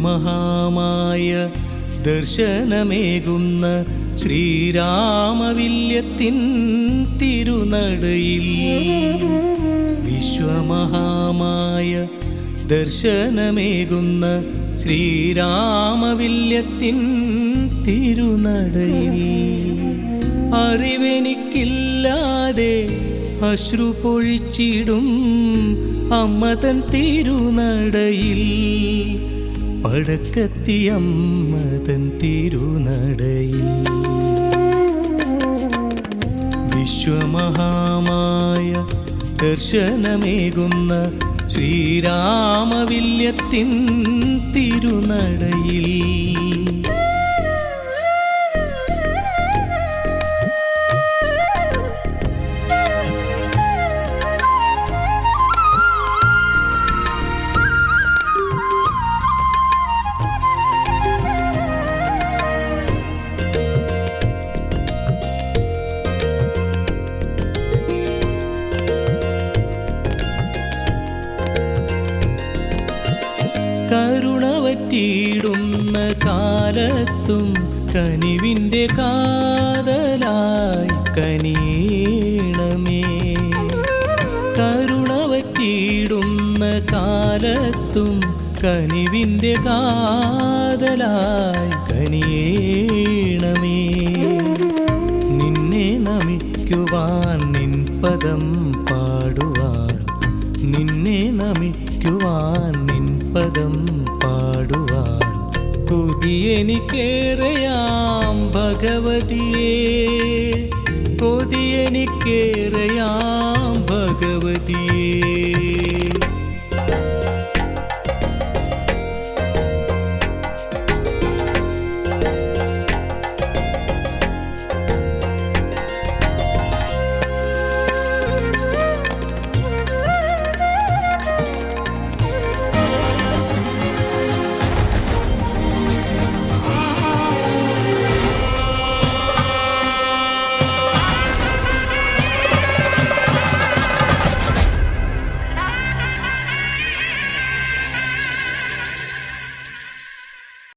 വിശ്വമഹാമായ ദർശനമേകുന്ന ശ്രീരാമവില്യത്തിൻ തിരുനടയിൽ വിശ്വമഹാമായ ദർശനമേകുന്ന ശ്രീരാമവില്യത്തിൻ തിരുനടയിൽ. അറിവെനിക്കില്ലാതെ അശ്രു പൊഴിച്ചിടും അമ്മതൻ തിരുനടയിൽ. പടക്കത്തിയമ്മതൻ തിരുനടയിൽ. വിശ്വമഹാമായ ദർശനമേകുന്ന ശ്രീരാമവില്യത്തിൻ തിരുനടയിൽ കരുണ വറ്റിയിടുന്ന കാലത്തും കനിവിന്റെ കാതലായി കനിയണമേ. കരുണ വറ്റിയിടുന്ന കാലത്തും കനിവിന്റെ കാതലായി കനീണമേ നിന്നെ നമിക്കുവാൻ നിൻ പദം പാടുവാൻ നിന്നെ നമിക്കുവാൻ പദം പാടുവാൻ കൊതിയെനിക്കേറയാം ഭഗവതിയെ. കൊതിയെനിക്കേറയാം ഭഗവതിയെ.